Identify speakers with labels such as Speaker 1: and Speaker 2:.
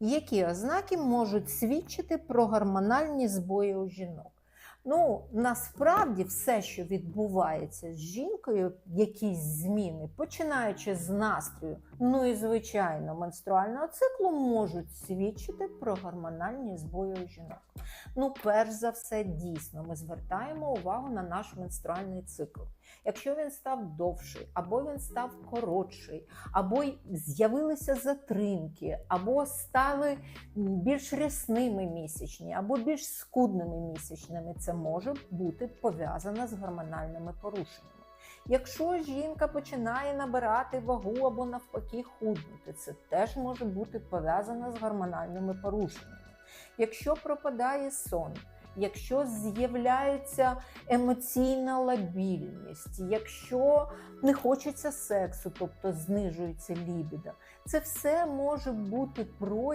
Speaker 1: Які ознаки можуть свідчити про гормональні збої у жінок? Ну, насправді, все, що відбувається з жінкою, якісь зміни, починаючи з настрою, ну і звичайно, менструального циклу, можуть свідчити про гормональні збої у жінок. Ну, перш за все, дійсно, ми звертаємо увагу на наш менструальний цикл. Якщо він став довший, або він став коротший, або з'явилися затримки, або стали більш рясними місячні, або більш скудними місячними, це може бути пов'язано з гормональними порушеннями. Якщо жінка починає набирати вагу або навпаки худнути, це теж може бути пов'язано з гормональними порушеннями. Якщо пропадає сон, якщо з'являється емоційна лабільність, якщо не хочеться сексу, тобто знижується лібідо, це все може бути прояв